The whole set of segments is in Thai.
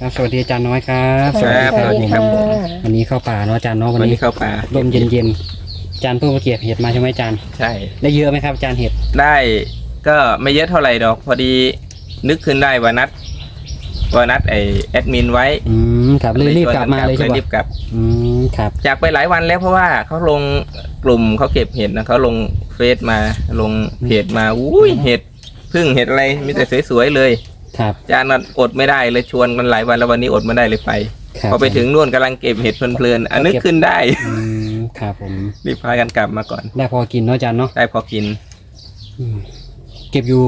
ครับสวัสดีอาจารย์น้อยครับครับผมสวัสดีครับ วันนี้เข้าป่าเนาะอาจารย์เนาะวันวันนี้นี้เข้าป่าลมเย็นๆอาจารย์เพิ่งมาเก็บเห็ดมาใช่ไหมอาจารย์ใช่ ได้เยอะไหมครับอาจารย์เห็ดได้ก็ไม่เยอะเท่าไหร่ดอก พอดีนึกขึ้นได้ว่านัดว่านัดไอแอดมินไว้อืมครับเลยรีบกลับมาเลยใช่รีปะบกลับ อืมครับจากไปหลายวันแล้วเพราะว่าเขาลงกลุ่มเขาเก็บเห็ดนะเขาลงเฟซมาลงเพจมาอุ้ยเห็ดพึ่งเห็ดอะไรมีแต่สวยๆเลย ครับ อาจารย์น่ะอดไม่ได้เลยชวนกันหลายวันแล้ววันนี้อดไม่ได้เลยไป ครับพอไปถึงนู่นกำลังเก็บเห็ดเพลินๆอันนึกขึ้นได้ อืมครับผม รีบพากันกลับมาก่อน ได้พอกินเนาะอาจารย์เนาะได้พอกิน อืมเก็บอยู่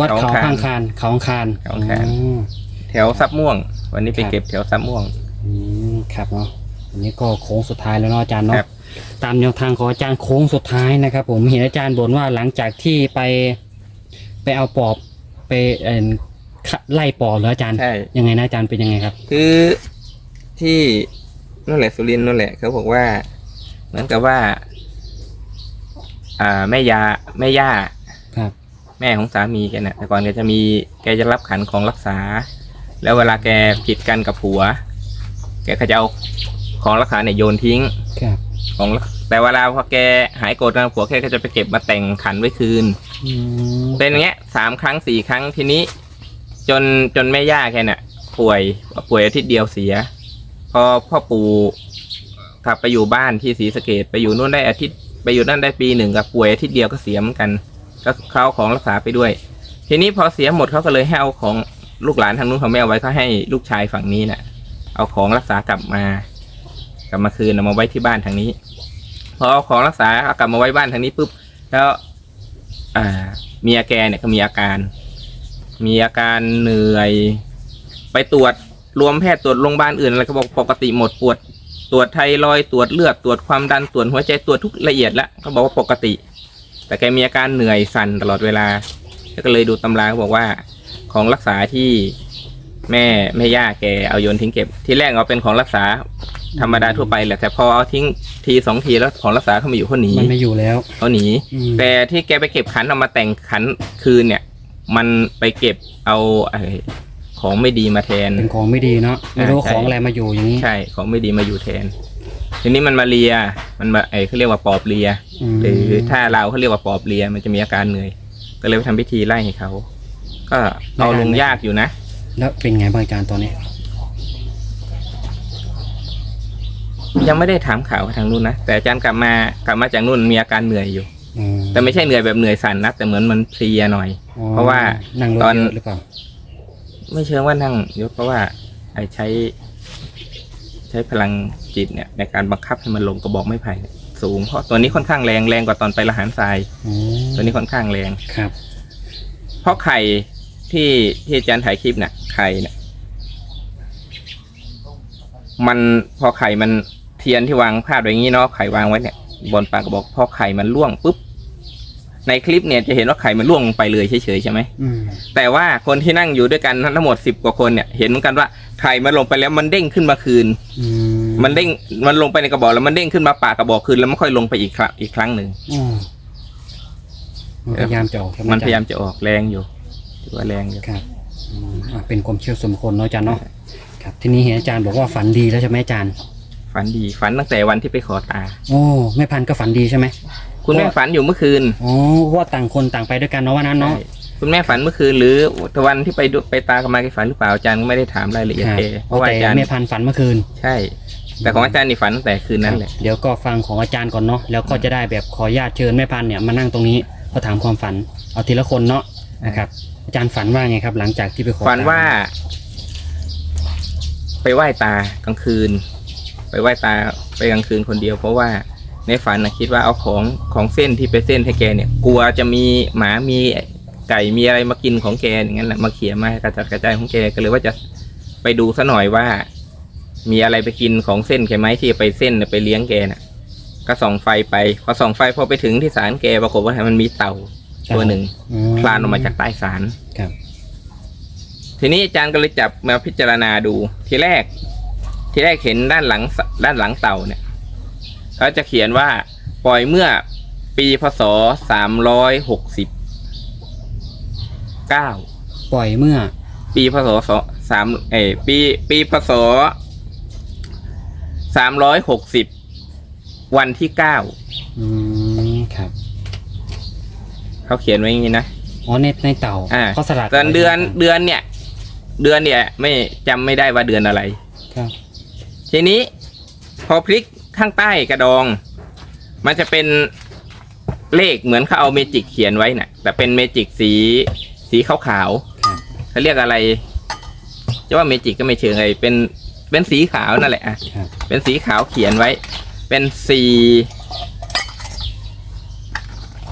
วัดเขาเขาอังคารข้างคานเขาอังคารเขาอังคารอืม แถวซับม่วง วันนี้ไปครับ เก็บแถวซับม่วง อืมครับเนาะอันนี้ก็โค้งสุดท้ายแล้วเนาะอาจารย์เนาะครับตามแนวทางของอาจารย์โค้งสุดท้ายนะครับ ผมเห็นอาจารย์บ่นว่าหลังจากที่ไป ไปเอาปอบไปเอ่อ ไล่ปอบเหรออาจารย์ ใช่ ยังไงนะอาจารย์เป็นยังไงครับ คือที่นั่นแหละสุรินทร์นั่นแหละเขาบอกว่า เหมือนกับว่า อ่าแม่ยาแม่ย่าครับ แม่ของสามีแกน่ะแต่ก่อนแกจะมีแกจะรับขันของรักษา แล้วเวลาแกผิดกันกับผัว แกก็จะเอาของรักษาเนี่ยโยนทิ้ง ครับของรักแต่เวลาพอแกหายโกรธกับผัวแกก็จะไปเก็บมาแต่งขันไว้คืน อืมเป็นอย่างเงี้ยสามครั้งสี่ครั้งทีนี้ จนจนแม่ย่าแกน่ะป่วยป่วยอาทิตย์เดียวเสีย พอพ่อปู่กลับไปอยู่บ้านที่ศรีสะเกดไปอยู่นู่นได้อาทิตย์ไปอยู่นั่นได้ปีหนึ่งกับป่วยอาทิตย์เดียวก็เสียเหมือนกัน ก็เขาของรักษาไปด้วย ทีนี้พอเสียหมดเขาก็เลยให้เอาของลูกหลานทางนู้นเขาไม่เอาไว้เขาให้ลูกชายฝั่งนี้น่ะ เอาของรักษากลับมา กลับมาคืนเอามาไว้ที่บ้านทางนี้ พอเอาของรักษาเอากลับมาไว้บ้านทางนี้ปุ๊บแล้ว อ่าเมียแกเนี่ยก็มีอาการ มีอาการเหนื่อย ไปตรวจรวมแพทย์ตรวจโรงพยาบาลอื่นอะไรก็บอกปกติหมดปวดตรวจไทรอยด์ตรวจเลือดตรวจความดันตรวจหัวใจตรวจทุกละเอียดแล้วเขาบอกว่าปกติ แต่แกมีอาการเหนื่อยสั่นตลอดเวลาก็เลยดูตำราเขาบอกว่า ของรักษาที่แม่แม่ย่าแกเอาโยนทิ้งเก็บ ที่แรกเอาเป็นของรักษาธรรมดาทั่วไปแหละแต่พอเอาทิ้งทีสองทีแล้วของรักษาเขามาอยู่เขาหนีมันไม่อยู่แล้ว เขาหนี อืม แต่ที่แกไปเก็บขันเอามาแต่งขันคืนเนี่ย มันไปเก็บเอาไอ้ของไม่ดีมาแทน เป็นของไม่ดีเนาะไม่รู้ว่าใช่ ของอะไรมาอยู่อย่างนี้ใช่ของไม่ดีมาอยู่แทน ทีนี้มันมาเลียมันมาไอ้เขาเรียกว่าปอบเลีย มหรือถ้าเราเขาเรียกว่าปอบเลียมันจะมีอาการเหนื่อย ก็เลยไปทำพิธีไล่ให้เขา ก็เอาลงยากอยู่นะ แล้วเป็นไงบ้างอาจารย์ตอนนี้ ยังไม่ได้ถามข่าวทางนู้นนะ แต่อาจารย์กลับมากลับมาจากนู่นมีอาการเหนื่อยอยู่ อืมแต่ไม่ใช่เหนื่อยแบบเหนื่อยสั่นนะแต่เหมือนมันเพลียหน่อยอ๋อ เพราะว่านั่งรถตอน เยอะหรือเปล่าไม่เชิงว่านั่งยกเพราะว่าไอ้ใช้ ใช้พลังจิตเนี่ย ในการบังคับให้มันลงกระบอกไม้ไผ่เนี่ยสูงเพราะตัวนี้ค่อนข้างแรงแรงกว่าตอนไปละหารทราย อ๋อตัวนี้ค่อนข้างแรง ครับเพราะไข่ที่ที่อาจารย์ถ่ายคลิปเนี่ยไข่เนี่ยมันพอไข่มันเทียนที่วางพาดไว้อย่างนี้เนาะไข่วางไว้เนี่ย บนปากกระบอกพอไข่มันล่วงปุ๊บ ในคลิปเนี่ยจะเห็นว่าไข่มันล่วงลงไปเลยเฉยๆใช่ไหมอืมแต่ว่าคนที่นั่งอยู่ด้วยกันทั้งหมดสิบกว่าคนเนี่ยเห็นเหมือนกันว่าไข่มันลงไปแล้วมันเด้งขึ้นมาคืน อืมมันเด้งมันลงไปในกระบอกแล้วมันเด้งขึ้นมาปากกระบอกคืนแล้วมันค่อยลงไปอีกครั้งอีกครั้งหนึ่งอ๋อมันพยายามจะออกใช่ไหมันพยายามอจรจะออกแรงอยู่ถือว่าแรงอยู่ครับอืมอะเป็นความเชื่อส่วนบุคคลเนาะอาจารย์เนาะครับ ทีนี้เห็นอาจารย์บอกว่าฝันดีแล้วใช่ไหมอาจารย์ ฝันดีฝันตั้งแต่วันที่ไปขอตา โอ้แม่พันธุ์ก็ฝันดีใช่ไหม คุณแม่ฝันอยู่เมื่อคืนอ๋อเพราะว่าต่างคนต่างไปด้วยกันเนาะวันนั้นเนาะ ใช่คุณแม่ฝันเมื่อคืนหรือวันที่ไปดูไปตากันมาแกฝันหรือเปล่าอาจารย์ก็ไม่ได้ถามรายละเอียดครับแกเพราะว่าแต่อาจารย์แม่พันธุ์ฝันเมื่อคืน ใช่ แต่ของอาจารย์นี่ฝันตั้งแต่คืนนั้นแหละ เดี๋ยวก็ฟังของอาจารย์ก่อนเนาะแล้วก็จะได้แบบขออนุญาตเชิญแม่พันธุ์เนี่ยมานั่งตรงนี้เพื่อถามความฝันเอาทีละคนเนาะนะครับอาจารย์ฝันว่าไงครับ หลังจากที่ไปขอฝันว่า ไปไหว้ตากลางคืน ไปไหว้ตาไปกลางคืนคนเดียว เพราะว่า ในฝันนะคิดว่าเอาของของเส้นที่ไปเส้นให้แกเนี่ย กลัวจะมีหมามีไก่มีอะไรมากินของแกอย่างนั้นแหละมาเขี่ยมากระจัดกระจายของแกก็เลยว่าจะไปดูซะหน่อยว่า มีอะไรไปกินของเส้นแกไหมที่ไปเส้นน่ะไปเลี้ยงแกน่ะ ก็ส่องไฟไป พอส่องไฟพอไปถึงที่ศาลแกปรากฏว่ามันมีเต่าตัวหนึ่งอืมคลานออกมาจากใต้ศาลครับทีนี้อาจารย์ก็เลยจับมาพิจารณาดู ทีแรก ทีแรกเห็นด้านหลังสด้านหลังเต่าเนี่ย เขาจะเขียนว่าปล่อยเมื่อปีพศสามร้อยหกสิบเก้าปล่อยเมื่อ ปีพศสามเอยปีปีพศสามร้อยหกสิบวันที่เก้าอืมครับเขาเขียนไว้อย่างนี้นะอ๋อในในเต่าอ่าเขาสลักตอนเดือนเดือนเนี่ย เดือนเนี่ย ไม่จำไม่ได้ว่าเดือนอะไร ครับ ทีนี้ พอพลิก ข้างใต้กระดอง มันจะเป็นเลขเหมือนเขาเอาเมจิกเขียนไว้น่ะ แต่เป็นเมจิกสีสีขาวครับๆเขาเรียกอะไรจะว่าเมจิกก็ไม่เชิงไงเป็นเป็นสีขาวนั่นแหละอะครับเป็นสีขาวเขียนไว้ เป็นสี่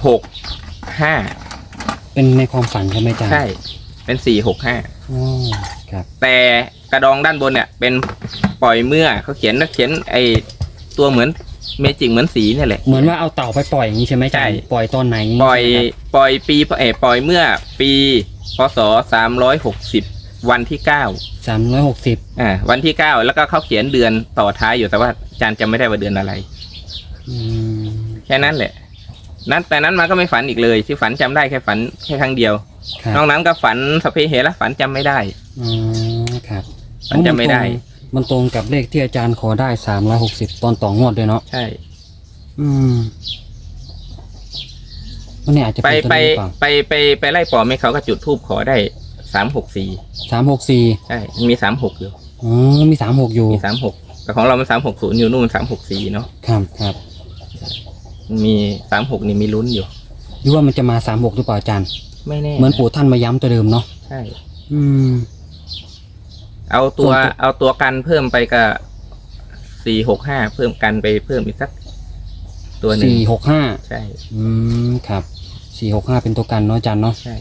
หกห้าเป็นในความฝันใช่ไหมอาจารย์ใช่ เป็นสี่หกห้าอ๋อครับ แต่กระดองด้านบนเนี่ย เป็นปล่อยเมื่อเขาเขียนเขียนไอ ตัวเหมือนเมจิกเหมือนสีเนี่ยแหละ เหมือนว่าเอาเต่าไปปล่อยอย่างนี้ใช่ไหมอาจารย์ใช่ปล่อยตอนไหนปล่อย ปล่อยปีเออปล่อยเมื่อปีพศสามร้อยหกสิบวันที่เก้าสามร้อยหกสิบอ่าวันที่เก้าแล้วก็เขาเขียนเดือนต่อท้ายอยู่แต่ว่าอาจารย์จำไม่ได้ว่าเดือนอะไรอืมแค่นั้นแหละ นั้นแต่นั้นมาก็ไม่ฝันอีกเลย ที่ฝันจำได้แค่ฝันแค่ครั้งเดียว ครับนอกนั้นก็ฝันสพเพเหระฝันจำไม่ได้ อ๋อครับมันจำไม่ได้ มันตรงกับเลขที่อาจารย์ขอได้สามร้อยหกสิบตอนต่องวดด้วยเนาะใช่ อืมมันเนี่ยอาจจะไปเป็นตัวไปนี้หรือเปล่าไปไปไปไล่ปอบให้เขาก็จุดทูบขอได้สามหกสี่สามหกสี่ใช่มีสามหกอยู่อ๋อมีสามหกอยู่มีสามหกแต่ของเรามันสามหกศูนย์อยู่นู่นสามหกสี่เนาะครับครับมีสามหกนี่มีลุ้นอยู่ หรือว่ามันจะมาสามหกหรือเปล่าอาจารย์ ไม่แน่เหมือนปู่ท่านมาย้ำตัวเดิมเนาะใช่ อืม เอาตัวส่วนตัว เอาตัวกันเพิ่มไปกับสี่หกห้าเพิ่มกันไปเพิ่มอีกสัก ตัวหนึ่งสี่หกห้าใช่อืมครับสี่หกห้าเป็นตัวกันเนาะอาจารย์เนาะใช่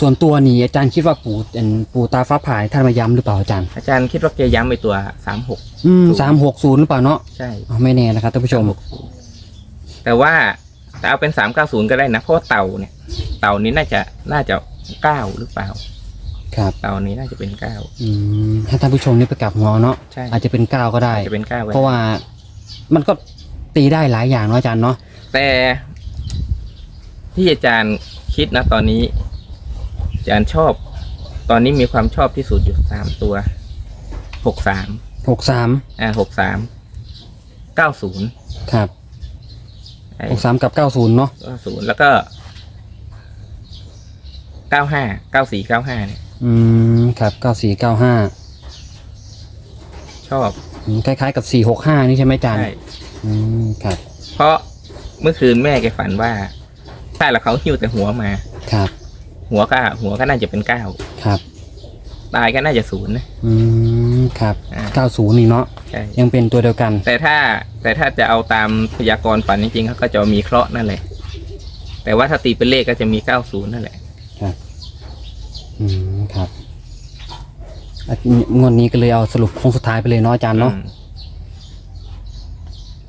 ส่วนตัวนี้อาจารย์คิดว่าปู่เป็นปู่ตาฟ้าผ่าท่านมาย้ำหรือเปล่าอาจารย์ อาจารย์คิดว่าแกย้ำไปตัวสามหกอืมสามหกศูนย์หรือเปล่าเนาะใช่อ๋อไม่แน่นะครับท่านผู้ชม แต่ว่าแต่เอาเป็นสามเก้าศูนย์ก็ได้นะเพราะว่าเต่าเนี่ย เต่านี้น่าจะน่าจะเก้าหรือเปล่า ครับเต่านี้น่าจะเป็นเก้า อืมให้ท่านผู้ชมนี่ไปกลับหัวเนาะใช่ อาจจะเป็นเก้าก็ได้ อาจจะเป็นเก้าก็เพราะว่ามันก็ตีได้หลายอย่างเนาะอาจารย์เนาะแต่ที่อาจารย์คิดนะตอนนี้ อาจารย์ชอบ ตอนนี้มีความชอบที่สุดอยู่สามตัวหกสามหกสามอ่าหกสามเก้าศูนย์ครับหกสามกับเก้าศูนย์เนาะเก้าศูนย์แล้วก็เก้าห้าเก้าสี่เก้าห้าเนี่ย อืมครับเก้าสี่เก้าห้าชอบคล้าย ๆ กับสี่หกห้านี่ใช่ไหมอาจารย์ใช่อืมครับ เพราะเมื่อคืนแม่แกฝันว่าใช่แล้วเขาหิ้วแต่หัวมา ครับหัวก็หัวก็น่าจะเป็นเก้าครับ ตายก็น่าจะศูนย์นะ อืมครับอ่า เก้าศูนย์นี่เนาะใช่ยังเป็นตัวเดียวกัน แต่ถ้าแต่ถ้าจะเอาตามพยากรณ์ฝันจริงๆเขาก็จะมีเคราะห์นั่นแหละ แต่ว่าถ้าตีเป็นเลขก็จะมีเก้าศูนย์นั่นแหละ อืม ครับอะงวดนี้ก็เลยเอาสรุปโค้งสุดท้ายไปเลยเนาะอาจารย์เนาะ อืม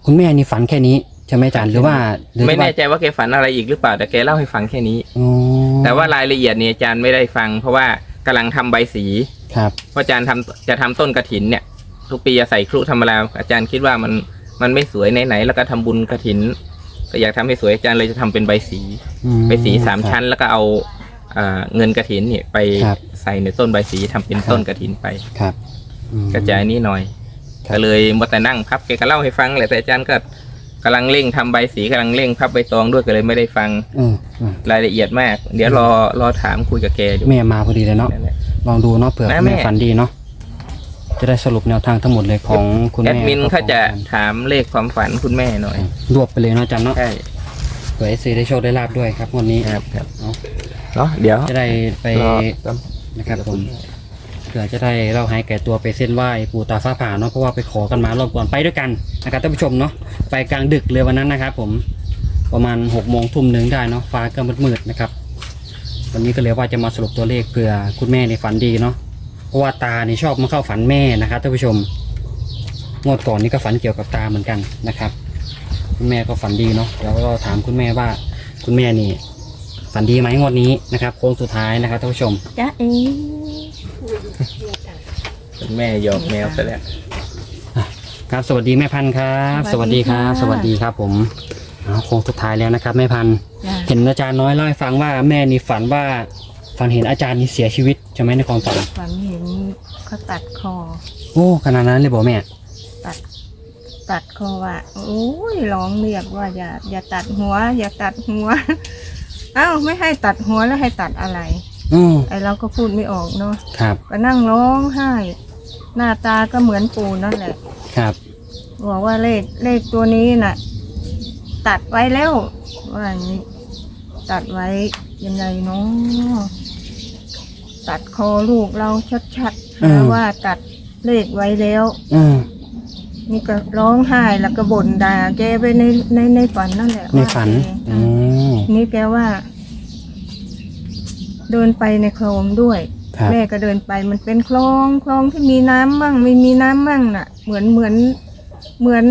คุณแม่นี่ฝันแค่นี้ใช่ไหมอาจารย์หรือว่าหรือไม่ว่าแน่ใจว่าแกฝันอะไรอีกหรือเปล่าแต่แกเล่าให้ฟังแค่นี้ อ๋อแต่ว่ารายละเอียดเนี่ยอาจารย์ไม่ได้ฟัง เพราะว่ากำลังทำใบสีครับเพราะอาจารย์ทำจะทำต้นกระถินเนี่ย ทุกปีจะใส่ครุธรรมดาอาจารย์คิดว่ามันมันไม่สวยไหนๆแล้วก็ทำบุญกระถินก็อยากทำให้สวยอาจารย์เลยจะทำเป็นใบสี อืมใบสีสามครับชั้น แล้วก็เอาอ่า เงินกระถินเนี่ยไปครับ ใส่ในต้นใบสีทำเป็นครับต้นกระถินไป ครับอืม กระจายนี้หน่อยครับ ก็เลยมัวแต่นั่งพับแกก็เล่าให้ฟังแหละแต่อาจารย์ก็กำลังเร่งทำใบสีกำลังเร่งพับใบตองด้วยก็เลยไม่ได้ฟังอืมอืมรายละเอียดมาก เดี๋ยวรอรอถามคุยกับแกอยู่แม่มาพอดีเลยเนาะนั่นแหละ ลองดูเนาะเผื่อนะคุณแม่ แม่ฝันดีเนาะจะได้สรุปแนวทางทั้งหมดเลยของคุณแอแม่ดมินกับเขาจะของถามเลขความฝันคุณแม่หน่อยรวบไปเลยเนาะอาจารย์เนาะใช่เผื่อเอซีได้โชคได้ลาบด้วยครับงวันนี้ครับครับ เนาะ เนาะเดี๋ยวจะได้ไปรอนะครับผมเผื่อจะได้เราหายแก่ตัวไปเส้นไหว้ปู่ตาฟ้าผ่าเนาะเพราะว่าไปขอกันมารอบก่อนไปด้วยกันนะครับท่านผู้ชมเนาะไปกลางดึกเลยวันนั้นนะครับผมประมาณหกโมงทุ่มหนึ่งได้เนาะฟ้าก็มืดๆนะครับ วันนี้ก็เลยว่าจะมาสรุปตัวเลขเผื่อคุณแม่ในฝันดีเนาะเพราะว่าตานี่ชอบมาเข้าฝันแม่นะครับท่านผู้ชมงวดก่อนนี่ก็ฝันเกี่ยวกับตาเหมือนกันนะครับ คุณแม่ก็ฝันดีเนาะเดี๋ยวเราถามคุณแม่ว่าคุณแม่นี่ ฝันดีไหมงวดนี้นะครับโค้งสุดท้ายนะครับท่านผู้ชมจ้าเอ๋คุณแม่หยอกแมวไปแล้วครับสวัสดีแม่พันธุ์ครับ สวัสดีครับ สวัสดีครับ ผมเอาโค้งสุดท้ายแล้วนะครับแม่พันธุ์จ้าเห็นอาจารย์น้อยเล่าให้ฟังว่าแม่นี่ฝันว่าฝันเห็นอาจารย์นี่เสียชีวิตใช่ไหมในความฝันฝันเห็นเขาตัดคอ โอ้ขนาดนั้นเลยบอกแม่ตัด ตัดคอว่าโอ้ยร้องเรียกว่าอย่าอย่าตัดหัว อย่าตัดหัวเอ้าไม่ให้ตัดหัวแล้วให้ตัดอะไร อือไอเราก็พูดไม่ออกเนาะครับ ก็นั่งร้องไห้ หน้าตาก็เหมือนปูนั่นแหละ ครับ บอกว่าเลขเลขตัวนี้น่ะ ตัดไว้แล้วว่าอย่างนี้ตัดไว้ยังไงเนาะตัดคอลูกเราชัดๆแล้วว่าตัดเลขไว้แล้ว อือนี่ก็ร้องไห้แล้วก็บ่นด่าแกไปในในในฝันนั่นแหละในฝันว่าแกอือ นี่แกว่า เดินไปในคลองด้วย ครับแม่ก็เดินไปมันเป็นคลองคลองที่มีน้ำมั่งไม่มีน้ำมั่งน่ะ เหมือนเหมือน เหมือน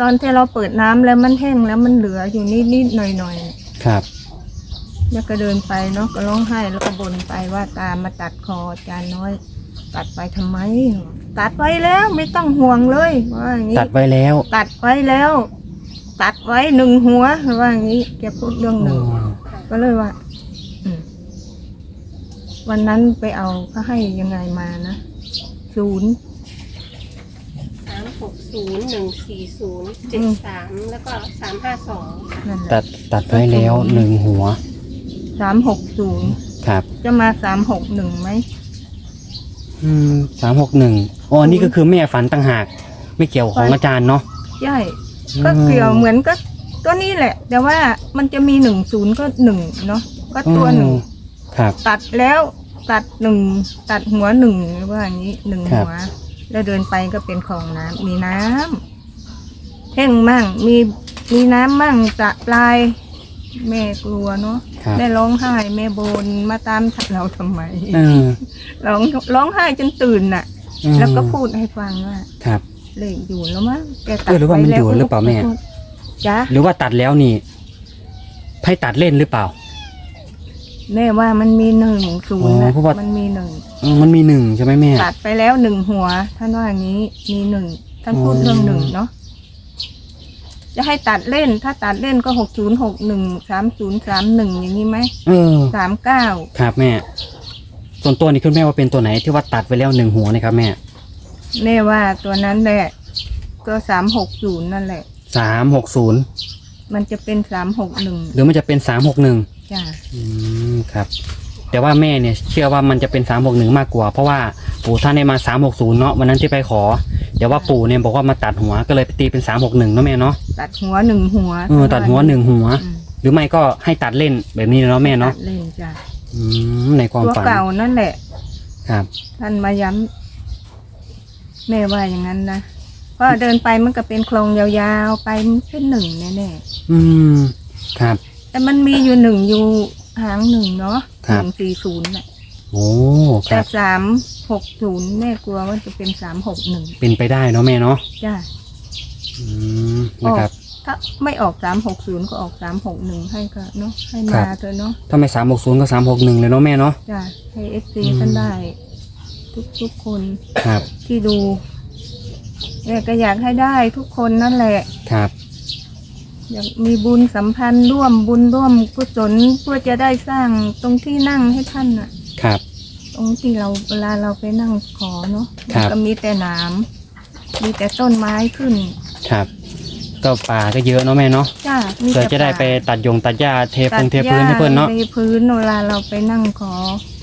ตอนที่เราเปิดน้ำแล้วมันแห้งแล้วมันเหลืออยู่นิดนิดหน่อยหน่อยครับๆแล้วก็เดินไปเนาะก็ร้องไห้แล้วก็บ่นไปว่าตามมาตัดคออาจารย์น้อย ตัดไปทำไม ตัดไว้แล้วไม่ต้องห่วงเลยว่าอย่างนี้ตัดไว้แล้ว ตัดไว้แล้ว ตัดไว้หนึ่งหัวว่าอย่างนี้แกพูดเรื่องหนึ่งอืมก็เลยว่าอืมวันนั้นไปเอาเขาให้ยังไงมานะศูนย์สามหกศูนย์หนึ่งสี่ศูนย์เจ็ดสามแล้วก็สามห้าสองค่ะนั่นแหตัละดตัดไว้แล้วหนึ่งหัวสามหกศูนย์ครับจะมาสามหกหนึ่งไหมอืมสามหกหนึ่งอ๋ออันนี่ก็คือแม่ฝันต่างหาก ไม่เกี่ยวของอาจารย์เนาะใช่ ก็เกี่ยวเหมือนก็ก็นี่แหละ แต่ว่ามันจะมีหนึ่งศูนย์ก็หนึ่งเนาะก็ตัวหนึ่งอืมครับตัดแล้วตัดหนึ่งตัดหัวหนึ่งว่าอย่างนี้หนึ่งครับหัว แล้วเดินไปก็เป็นคลองน้ำมีน้ำแห้งมั่งมีมีน้ำมั่งจะปลาย แม่กลัวเนาะครับแม่ร้องไห้แม่บนมาตามเราทำไมเออร้องร้องไห้จนตื่นน่ะอืมแล้วก็พูดให้ฟังว่าครับ เลขอยู่แล้วมั้งแกตัดเออหรือว่ามันไแล้อยู่หรือเปล่าแม่ จ้ะหรือว่าตัดแล้วนี่ให้ตัดเล่นหรือเปล่า แม่ว่ามันมีหนึ่งศูนย์อ๋อนะเพราะว่ามันมีหนึ่งอืมมันมีหนึ่งใช่ไหมแม่ ตัดไปแล้วหนึ่งหัว ท่านว่าอย่างนี้มีหนึ่งท่านพูดอ๋อเรื่องหนึ่งเนาะจะให้ตัดเล่น ถ้าตัดเล่นก็หกศูนย์หกหนึ่งสามศูนย์สามหนึ่งอย่างนี้ไหมเออ สามเก้าครับแม่ ส่วนตัวนี้คุณแม่ว่าเป็นตัวไหนที่ว่าตัดไปแล้วหนึ่งหัวนะครับแม่ แม่ว่าตัวนั้นแหละ ตัวสามหกศูนย์นั่นแหละ สามหกศูนย์มันจะเป็นสามหกหนึ่งหรือมันจะเป็นสามหกหนึ่งจ้ะอืมครับ แต่ว่าแม่เนี่ยเชื่อว่ามันจะเป็นสามหกหนึ่งมากกว่า เพราะว่าปู่ท่านได้มาสามหกศูนย์เนาะวันนั้นที่ไปขอ แต่ว่าปู่เนี่ยบอกว่ามาตัดหัวก็เลยไปตีเป็นสามหกหนึ่งเนาะแม่เนาะตัดหัวหนึ่งหัวเออตัดหัวหนึ่งหัว อืมหรือไม่ก็ให้ตัดเล่นแบบนี้เนาะแม่เนาะตัดเล่นจ้ะอืมในความตัวฝันเก่านั่นแหละ ครับ ท่านมาย้ำ แม่ว่าอย่างนั้นนะเพราะเดินไปมันก็เป็นโครงยาวๆ ไปมันเป็นหนึ่งแน่อืม ครับ ๆแต่มันมีอยู่หนึ่งอยู่หางหนึ่งเนาะครัหบ นึ่งสี่ศูนย์น่ะโอ้คแต่รับ สามหกศูนย์แม่กลัวว่าจะเป็นสามหกหนึ่งเป็นไปได้เนาะแม่เนาะจ้ะอืมนะครับ ถ้าไม่ออกสามหกศูนย์ก็ออกสามหกหนึ่งให้ก็เนาะให้ครัมาบ เถอะเนาะถ้าไม่สามหกศูนย์ก็สามหกหนึ่งเลยเนาะแม่เนาะ จ้ะให้เอฟซีอืม กันได้ ทุกทุกๆคนครับ ที่ดูแม่ก็อยากให้ได้ทุกคนนั่นแหละ ครับ อยากมีบุญสัมพันธ์ร่วมบุญร่วมกุศลเพื่อจะได้สร้างตรงที่นั่งให้ท่านน่ะ ครับ ตรงที่เราเวลาเราไปนั่งขอเนาะครับก็มีแต่หนามมีแต่ต้นไม้ขึ้นครับ ก็ป่าก็เยอะเนาะแม่เนาะจ้ามีเพื่อแต่จะได้ไปป่าตัดยงตัดหญ้าเทตัพดงเทพื้นให้เพื่อนเนาะหญ้าพื้นเวลาเราไปนั่งขอ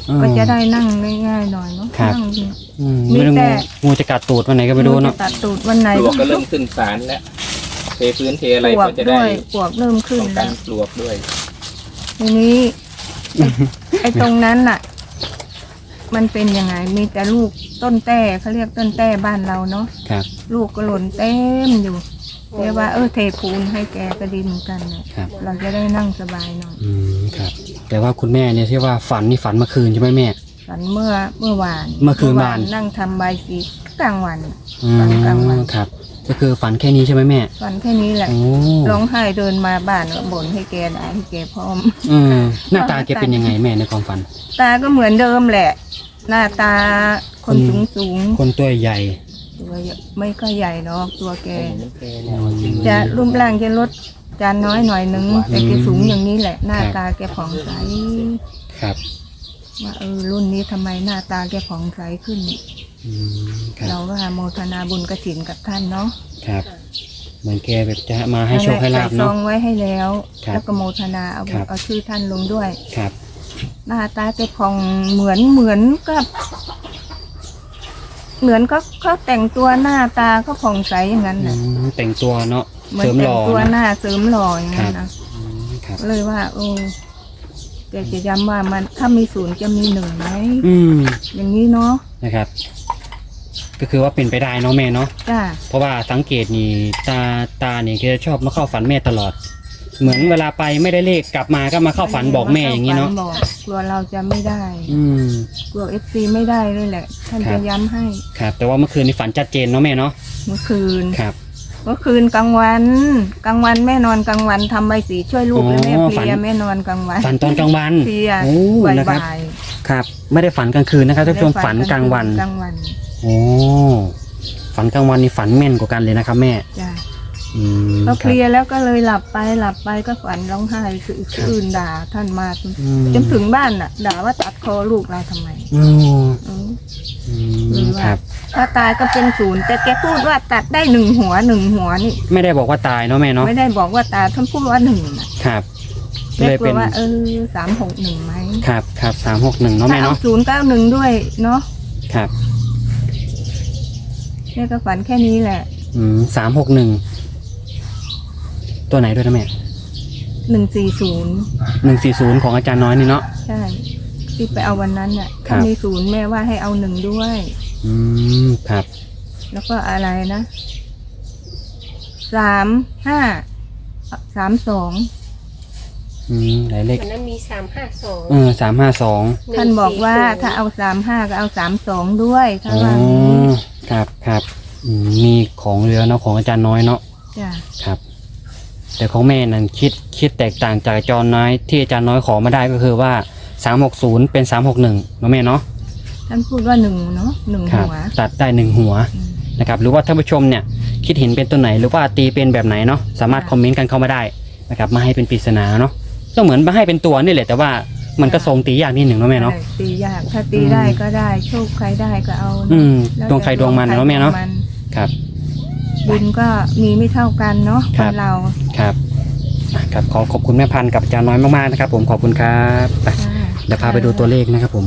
อืม ก็จะได้นั่งง่ายๆหน่อยเนาะครับ นั่งดี อืมมีไม่รู้แต่ งูงูจะกัดตูดวันไหนก็ไม่รู้เนาะ จะตัดตูดวันไหนปลวกก็เริ่มขึ้นสารแล้วเทพื้นเทอะไรปวกก็จะด้ได้วยปวกเริ่มขึ้นป้องกัแล้นวปลวกด้วย ทีนี้ไอ้ไอ้ตรงนั้นน่ะ มันเป็นยังไง มีแต่ลูกต้นแต้เขาเรียกต้นแต้บ้านเราเนาะครับ ลูกก็หล่นเต็มอยู่ เรียกว่าเออเทปูนให้แกก็ดีเหมือนกันเนี่ยครับ เราจะได้นั่งสบายหน่อยอืมครับ แต่ว่าคุณแม่เนี่ยที่ว่าฝันนี่ฝันเมื่อคืนใช่ไหมแม่ ฝันเมื่อเมื่อวานเมื่อคืนวาน นั่งทำใบายสีกลางวัน อืฝันกลางวัน มครับ ก็คือฝันแค่นี้ใช่ไหมแม่ฝันแค่นี้แหละโอ้ร้องไห้เดินมาบ้านก็บ่นให้แกได้ให้แกพร้อมอืมหน้าตาแกเป็นยังไงแม่ในความฝัน ตาก็เหมือนเดิมแหละ หน้าตาคนอืสูงมสูงคนตัวใหญ่ๆ ตัวไม่ก็ใหญ่หรอกตัวแกอืมจะรูปร่างจะลดจานน้อยหน่อยนึงแต่แกสูงอย่างนี้แหละ หน้าตาแกผ่องใสครับว่าเออรุ่นนี้ทำไมหน้าตาแกผ่องใสขึ้นอืมครับเราก็โมทนาบุญกระถินกับท่านเนาะครับเหมือนแกแบบจะมาให้โชคให้ลาบใส่ซเนาะองไว้ให้แล้วครับแล้วก็โมทนาเอาครับเอาชื่อท่านลงด้วยครับหน้าตาแกผ่องเหมือนเหมือนกับ เหมือนก็เขาแต่งตัวหน้าตาก็ผ่องใสอย่างนั้นอืนะมแต่งตัวเนาะเหมือเสรินมหแต่ล่งอตัวหนะ น้าเสริมหล่ออย่างนั้นครันะบอืมครับก็เลยว่าโอ้แกจะย้ำว่ามันถ้ามีศูนย์จะมีหนึ่งไหมอืมอย่างนี้เนาะนะครับ ก็คือว่าเป็นไปได้เนาะแม่เนาะจ้าเพราะว่าสังเกตนี่ตาตานี่แกจะชอบมาเข้าฝันแม่ตลอด เหมือนเวลาไปไม่ได้เลขกลับมาก็มาเข้าฝันบอกแม่อย่างนี้เนาะบอกกลัวเราจะไม่ได้อืม กลัวเอฟซีไม่ได้เลยแหละ ท่านครัจะบ ย้ำให้ครับ แต่ว่าเมื่อคืนนี่ฝันชัดเจนเนาะแม่เนาะเมื่อคืนครับเมื่อคืนกลางวันกลางวันแม่นอนกลางวันทำใบสีช่วยลูกอ๋อแล้วแม่เพฝันลียแม่นอนกลางวันฝันตอนกลางวันเพลียโอ้บ่ายนะครับ บ่ายครับ ไม่ได้ฝันกลางคืนนะครับท่านผู้ชมฝันกลางวันกลางวันโอ้ฝันกลางวันนี่ฝันแม่นกว่ากันเลยนะครับ แม่ จ้ะ อืมก็คเพรับลียแล้วก็เลยหลับไปหลับไปก็ฝันร้องไห้คืออีกอื่นด่าท่านมาจนอืมจนถึงบ้านน่ะ ด่าว่าตัดคอลูกเราทำไมอืมอืมอืหรือมว่าครับ ถ้าตายก็เป็นศูนย์แต่แกพูดว่าตัดได้หนึ่งหัวหนึ่งหัวนี่ ไม่ได้บอกว่าตายเนาะแม่เนาะไม่ได้บอกว่าตายท่านพูดว่าหนึ่งน่ะครับแม่เลยกลัเป็วนว่าเออสามหกหนึ่งไหมครับครับสามหกหนึ่งเนาะถ้าแม่เอาเนาะศูนย์เก้าหนึ่งด้วยเนาะครับแม่ก็ฝันแค่นี้แหละ อืมสามหกหนึ่ง ตัวไหนด้วยนะแม่หนึ่งสี่ศูนย์หนึ่งสี่ศูนย์ของอาจารย์น้อยนี่เนาะ ใช่ที่ไปเอาวันนั้นน่ะครัถ้าบ มีศูนย์แม่ว่าให้เอาหนึ่งด้วย อืมครับ แล้วก็อะไรนะสามห้าสามสองอืมหลายเลขวันนั้นมีสามห้าสองเออสามห้าสองท่านบอกว่าถ้าเอาสามห้าก็เอาสามสองด้วยถ้าอ๋อว่างี้ครับครับอืมมีของเรือเนาะของอาจารย์น้อยเนาะจ้ะครับ แต่ของแม่นั้นคิดคิดแตกต่างจากอาจารย์น้อยที่อาจารย์น้อยขอมาได้ก็คือว่าสามหกศูนย์เป็นสามหกหนึ่งเนาะแม่เนาะท่านพูดว่าหนึ่งเนาะหนึ่งครับหัวตัดได้หนึ่งหัวอืมนะครับหรือว่าท่านผู้ชมเนี่ยคิดเห็นเป็นตัวไหน หรือว่าตีเป็นแบบไหนเนาะสามารถคอมเมนต์กันเข้ามาได้นะครับมาให้เป็นปริศนาเนาะก็เหมือนมาให้เป็นตัวนี่แหละแต่ว่ามันก็ทรงตียากนิดหนึ่งเนาะแม่เนาะ ใช่ตียากถ้าตีอืมได้ก็ได้ โชคใครได้ก็เอานะอืมแล้ดวงใครดวงมันเนาะแม่เนาะดวงใครดวงมัครับ บุญก็มีไม่เท่ากันเนาะคครับ นเรา ครับอะครับขอขอบคุณแม่พันธุ์กับอาจารย์น้อยมากๆนะครับผมขอบคุณครับไปจ้าเดี๋ยวพาไปดูตัวเลขนะครับผม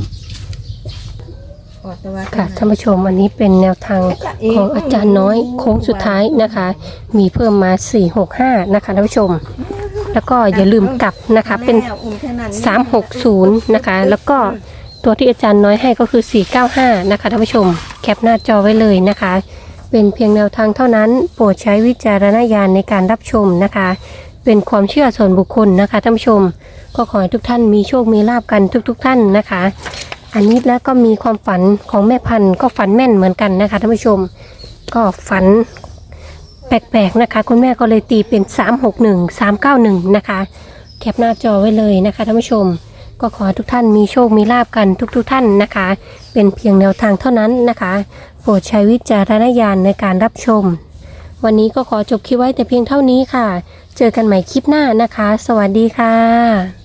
ออกตัวค่ะท่านผู้ชมอันนี้เป็นแนวทางของอาจารย์น้อยโค้งสุดท้ายนะคะ มีเพิ่มมา 465 นะคะท่านผู้ชม แล้วก็อย่าลืมกลับนะคะเป็น360 นะคะ แล้วก็ตัวที่อาจารย์น้อยให้ก็คือ 495 นะคะท่านผู้ชม แคปหน้าจอไว้เลยนะคะ เป็นเพียงแนวทางเท่านั้น โปรดใช้วิจารณญาณในการรับชมนะคะ เป็นความเชื่อส่วนบุคคลนะคะท่านผู้ชม ก็ขอให้ทุกท่านมีโชค มีลาบกันทุกๆท่านนะคะ อันนี้แล้วก็มีความฝันของแม่พันธุ์ก็ฝันแม่นเหมือนกันนะคะท่านผู้ชม ก็ฝันแปลกๆนะคะ คุณแม่ก็เลยตีเป็น 361 391 นะคะ แคปหน้าจอไว้เลยนะคะท่านผู้ชม ก็ขอให้ทุกท่านมีโชคมีลาบกันทุกๆทท่านนะคะ เป็นเพียงแนวทางเท่านั้นนะคะ โปรดใช้วิจารณญาณในการรับชม วันนี้ก็ขอจบคลิปไว้แต่เพียงเท่านี้ค่ะ เจอกันใหม่คลิปหน้านะคะ สวัสดีค่ะ